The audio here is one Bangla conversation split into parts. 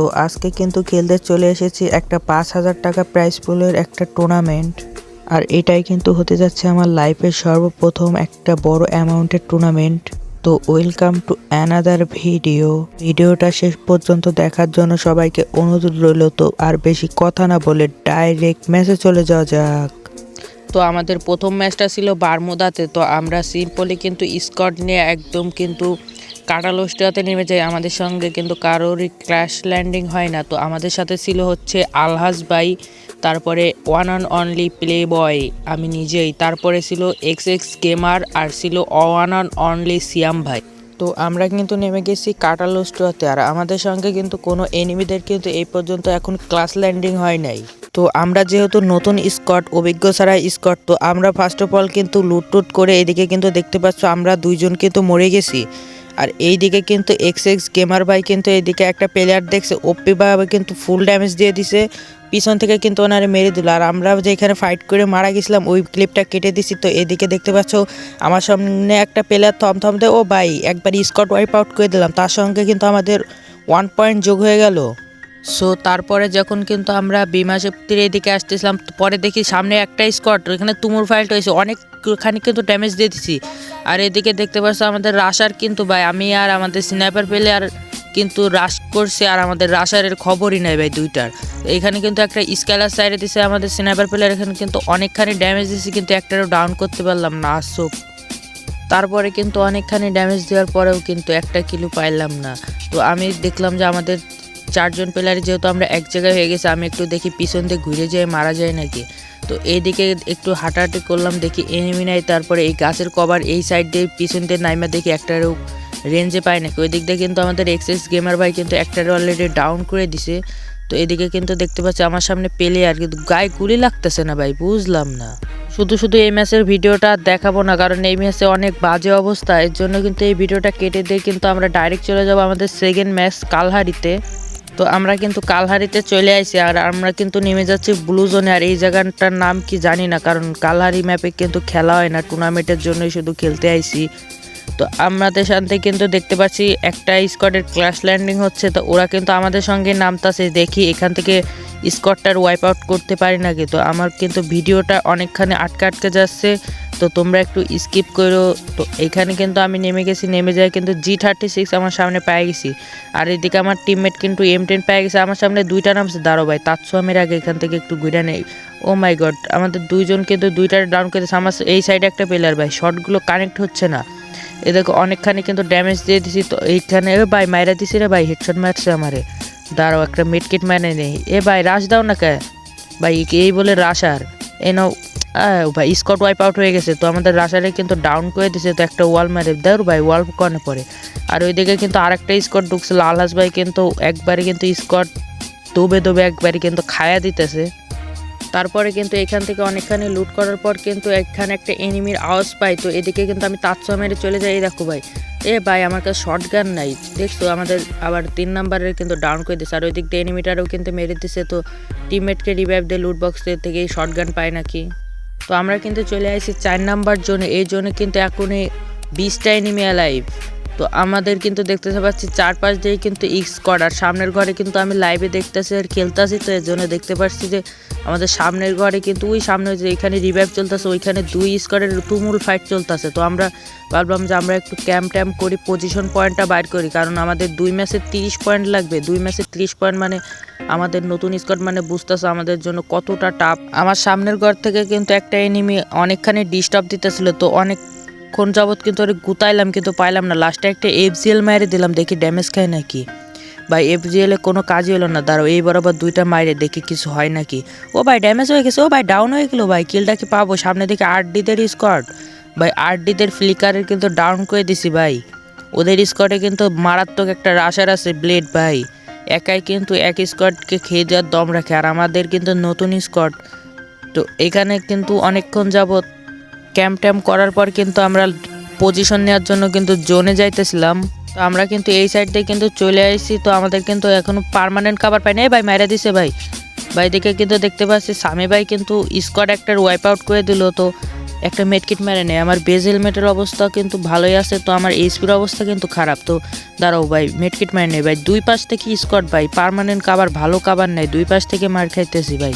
তো আজকে কিন্তু খেলতে চলে এসেছি একটা পাঁচ হাজার টাকা প্রাইস পুলের একটা টুর্নামেন্ট আর এটাই কিন্তু হতে যাচ্ছে আমার লাইফের সর্বপ্রথম একটা বড় অ্যামাউন্টের টুর্নামেন্ট তো ওয়েলকাম টু অ্যানাদার ভিডিও ভিডিওটা শেষ পর্যন্ত দেখার জন্য সবাইকে অনুরোধ রইল তো আর বেশি কথা না বলে ডাইরেক্ট মেসে চলে যাওয়া যাক। তো আমাদের প্রথম ম্যাচটা ছিল বারমুদাতে, তো আমরা সিম্পলি কিন্তু স্কট নিয়ে একদম কিন্তু কাটালোস্টাতে নেমে যাই আমাদের সঙ্গে কিন্তু কারোরই ক্র্যাশ ল্যান্ডিং হয় না। তো আমাদের সাথে ছিল হচ্ছে আলহাজ ভাই, তারপরে one on only play boy আমি নিজেই। তারপরে ছিল এক্স এক্স গেমার আর ছিল ওয়ান অন অনলি সিয়াম ভাই। তো আমরা কিন্তু নেমে গেছি কাটালোস্টোয়াতে আর আমাদের সঙ্গে কিন্তু কোনো এনিমিদের কিন্তু এই পর্যন্ত এখন ক্লাস ল্যান্ডিং হয় নাই। তো আমরা যেহেতু নতুন স্কট অভিজ্ঞ ছাড়া স্কট তো আমরা ফার্স্ট অফ অল কিন্তু লুটটুট করে এদিকে কিন্তু দেখতে পাচ্ছ আমরা দুইজন কিন্তু মরে গেছি। আর এই দিকে কিন্তু এক্স এক্স গেমার ভাই কিন্তু এইদিকে একটা প্লেয়ার দেখছে ওপি ভাবে কিন্তু ফুল ড্যামেজ দিয়ে দিছে। পিছন থেকে কিন্তু ওনারে মেরে দিল। আর আমরা যে এখানে ফাইট করে মারা গেছিলাম, ওই ক্লিপটা কেটে দিছি। তো এদিকে দেখতে পাচ্ছ, আমার সামনে একটা প্লেয়ার থম থম দেয় ও ভাই, একবার স্কট ওয়াইপ আউট করে দিলাম। তার সঙ্গে কিন্তু আমাদের ওয়ান পয়েন্ট যোগ হয়ে গেল। সো তারপরে যখন কিন্তু আমরা বিমা শক্তির এদিকে আসতেছিলাম পরে দেখি সামনে একটা স্কট এখানে তুমুর ফাইলটা হয়েছে, অনেকখানি কিন্তু ড্যামেজ দিয়ে দিছি। আর এদিকে দেখতে পাচ্ছ আমাদের রাশার কিন্তু ভাই, আমি আর আমাদের স্নাইপার পেলে আর কিন্তু রাশ করছে, আর আমাদের রাশারের খবরই নাই ভাই দুইটার। এখানে কিন্তু একটা স্কেলার সাইডে দিছে আমাদের স্নাইপার প্লেয়ার এখানে কিন্তু অনেকখানি ড্যামেজ দিছে, কিন্তু একটারও ডাউন করতে পারলাম না আসো তারপরে কিন্তু অনেকখানি ড্যামেজ দেওয়ার পরেও কিন্তু একটা কিলো পাইলাম না। তো আমি দেখলাম যে আমাদের চারজন প্লেয়ার যেহেতু আমরা এক জায়গায় হয়ে গেছি, আমি একটু দেখি পিছন দিয়ে ঘুরে যায়, মারা যায় নাকি? তো এইদিকে একটু হাঁটাহাঁটি করলাম, দেখি এনিমি নাই, তারপরে এই গাছের কভার এই সাইড দিয়ে পিছন দিয়ে নাইমা দেখি একটারও রেঞ্জে পায় নাকি? ওই দিক দিয়ে কিন্তু আমাদের এক্সএস গেমার ভাই কিন্তু একটারও অলরেডি ডাউন করে দিছে। তো এদিকে কিন্তু দেখতে পাচ্ছি আমার সামনে পেলে আর কিন্তু গায়ে গুলি লাগতেছে না ভাই, বুঝলাম না। শুধু শুধু এই ম্যাচের ভিডিওটা দেখাবো না, কারণ এই ম্যাচে অনেক বাজে অবস্থা, এর জন্য কিন্তু এই ভিডিওটা কেটে দিয়ে কিন্তু আমরা ডাইরেক্ট চলে যাব আমাদের সেকেন্ড ম্যাচ কালহারিতে। তো আমরা কিন্তু কালহারিতে চলে আসি আর আমরা কিন্তু নেমে যাচ্ছি ব্লু জোনে। আর এই জায়গাটার নাম কি জানি না, কারণ কালহারি ম্যাপে কিন্তু খেলা হয় না। টুর্নামেন্টের জন্যই শুধু খেলতে আইছি। তো আমাদের সাথে কিন্তু দেখতে পাচ্ছি একটা স্কটের ক্লাস ল্যান্ডিং হচ্ছে। তো ওরা কিন্তু আমাদের সঙ্গে নামতাছে, দেখি এখান থেকে স্কটটার ওয়াইপ আউট করতে পারি নাকি। তো আমার কিন্তু ভিডিওটা অনেকখানি আটকে আটকে যাচ্ছে। তো তোমরা একটু স্কিপ করো। তো এখানে কিন্তু আমি নেমে গেছি, নেমে যাই কিন্তু জি থার্টি সিক্স আমার সামনে পেয়ে গেছি। আর এদিকে আমার টিমমেট কিন্তু এম টেন পেয়ে গেছে, আমার সামনে দুইটা নামছে। দাঁড়ো ভাই, তাৎসু আমের আগে এখান থেকে একটু ঘুরে নেই। ও মাই গড আমাদের দুইজন কিন্তু দুইটা ডাউন করেছে। আমার এই সাইডে একটা প্লেয়ার ভাই শটগুলো কানেক্ট হচ্ছে না। এ দেখো অনেকখানি কিন্তু ড্যামেজ দিয়ে দিছি। তো এইখানে, এ ভাই, মাইরা দিছি রে ভাই হেডশট মারছে আমারে। দাঁড়াও, একটা মিড কিট মানে নেই। এ ভাই রাশ দাও না কে? ভাই, এই বলে রাশার এ নাও ভাই স্কট ওয়াইপ আউট হয়ে গেছে। তো আমাদের রাশারে কিন্তু ডাউন করে দিছে। তো একটা ওয়াল মারে দেওর ভাই ওয়াল কনে পড়ে আর ওইদিকে কিন্তু আরেকটা স্কট ঢুকছিল আলহাস ভাই কিন্তু একবারে কিন্তু স্কট দবে দবে একবারে কিন্তু খায়া দিতেছে। তারপরে কিন্তু এখান থেকে অনেকখানি লুট করার পর কিন্তু এখানে একটা এনিমির আওয়াজ পাই। তো এদিকে কিন্তু আমি তাৎসা মেরে চলে যাই। দেখো ভাই। এ ভাই, আমার কাছে শর্ট গান নাই। দেখছ? আমাদের আবার তিন নাম্বারের কিন্তু ডাউন করে দিচ্ছে আর ওই দিক দিয়ে এনিমিটারও কিন্তু মেরে দিছে। তো টিমমেটকে রিভাইভ দিয়ে লুট বক্স থেকে শর্ট গান পায় নাকি? তো আমরা কিন্তু চলে আসি চার নাম্বার জোনে এই জোনে কিন্তু এখনই বিশটা এনিমি লাইভ তো আমাদের কিন্তু দেখতে পাচ্ছি চার পাঁচ দিয়ে কিন্তু ইক্স আর সামনের ঘরে কিন্তু আমি লাইভে দেখতেছি আর খেলতেছি, তো এর জন্য দেখতে পাচ্ছি যে আমাদের সামনের ঘরে কিন্তু ওই সামনে যে এখানে রিভাইভ চলতেছে, ওইখানে দুই স্কোয়াডের তুমুল ফাইট চলতেছে। তো আমরা ভাবলাম যে আমরা একটু ক্যাম্প ট্যাম্প করি পজিশন পয়েন্টটা বাইর করি, কারণ আমাদের দুই ম্যাচে তিরিশ পয়েন্ট লাগবে। দুই ম্যাচে তিরিশ পয়েন্ট মানে আমাদের নতুন স্কোয়াড মানে বুঝতেছে আমাদের জন্য কতটা টাফ আমার সামনের ঘর থেকে কিন্তু একটা এনিমি অনেকখানি ডিস্টার্ব দিতেছিল, তো অনেক ক্ষণ যাবৎ কিন্তু ওরে গুতাইলাম, কিন্তু পাইলাম না। লাস্টে একটা এফজিএল মাইরে দিলাম, দেখি ড্যামেজ খায় নাকি। ভাই এফজিএল কোনো কাজই হলো না দাঁড়ো এই বরাবর দুইটা মাইরে দেখি কিছু হয় নাকি। ও ভাই ড্যামেজ হয়ে গেছে, ও ভাই ডাউন হয়ে গেলো ভাই কিলটা কি পাবো? সামনে দিকে আর ডিদের স্কোয়াড ভাই আট ডিদের ফ্লিকারের কিন্তু ডাউন করে দিছি ভাই। ওদের স্কোয়াডে কিন্তু মারাত্মক একটা রাশার আছে ব্লেড ভাই। একাই কিন্তু এক স্কোয়াডকে খেয়ে দেওয়ার দম রাখে, আর আমাদের কিন্তু নতুন স্কোয়াড তো এখানে কিন্তু অনেকক্ষণ যাবত ক্যাম্প ট্যাম্প করার পর কিন্তু আমরা পজিশন নেওয়ার জন্য কিন্তু জোনে যাইতেছিলাম। তো আমরা কিন্তু এই সাইড দিয়ে কিন্তু চলে আসছি তো আমাদের কিন্তু এখনও পারমানেন্ট খাবার পাই না ভাই মাইরা দিছে ভাই। ভাই দিকে কিন্তু দেখতে পাচ্ছি, স্বামী ভাই কিন্তু স্কোয়াড একটার ওয়াইপ আউট করে দিল, তো একটা মেডকিট মেরে নেই আমার বেজ হেলমেটের অবস্থা কিন্তু ভালোই আছে, তো আমার এইচপির অবস্থা কিন্তু খারাপ। তো দাঁড়াও ভাই মেডকিট মেরে নেই ভাই। দুই পাশ থেকে স্কট ভাই পার্মানেন্ট কাবার ভালো কাবার নেই। দুই পাশ থেকে মার খাইতেছি ভাই।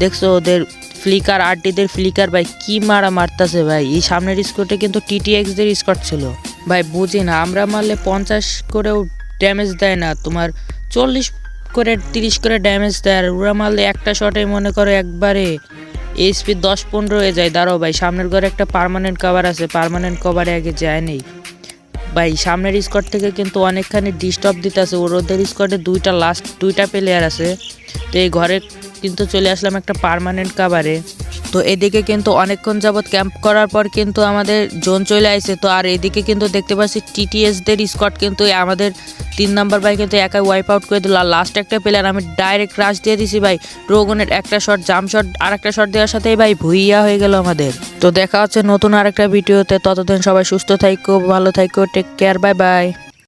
দেখছ ওদের ফ্লিকার আরটিদের ফ্লিকার ভাই, কি মারা মারতাছে ভাই? এই সামনের স্কোরটা কিন্তু টিটিএক্স দের স্কট ছিল। ভাই, বুঝি না, আমরা মারলে পঞ্চাশ করেও ড্যামেজ দেয় না, তোমার চল্লিশ করে, তিরিশ করে ড্যামেজ দেয়, আর ওরা মারলে একটা শটে মনে করো একবারে এইচপি দশ পনেরো হয়ে যায়। দাঁড়াও ভাই, সামনের ঘরে একটা পার্মানেন্ট কভার আছে পার্মানেন্ট কভারে আগে যায় নেই। ভাই, সামনের স্কোয়াড থেকে কিন্তু অনেকখানি ডিস্টার্ব দিতেছে, ওর ওদের স্কোয়াডে দুইটা লাস্ট দুইটা প্লেয়ার আছে। তো এই ঘরে কিন্তু চলে আসলাম একটা পার্মানেন্ট কাভারে তো এদিকে কিন্তু অনেকক্ষণ যাবৎ ক্যাম্প করার পর কিন্তু আমাদের জোন চলে আসছে তো আর এদিকে কিন্তু দেখতে পাচ্ছি টিটিএসদের স্কোয়াড কিন্তু আমাদের তিন নাম্বার ভাই কিন্তু একাই ওয়াইপ আউট করে দিল। লাস্ট একটা প্লেয়ার আমি ডাইরেক্ট রাশ দিয়ে দিছি ভাই। ড্রোগনের একটা শট জাম শট আর একটা শট দেওয়ার সাথেই ভাই ভুইয়া হয়ে গেল আমাদের। তো দেখা হচ্ছে নতুন আরেকটা ভিডিওতে ততদিন সবাই সুস্থ থাইকো, ভালো থাইকো টেক কেয়ার বাই বাই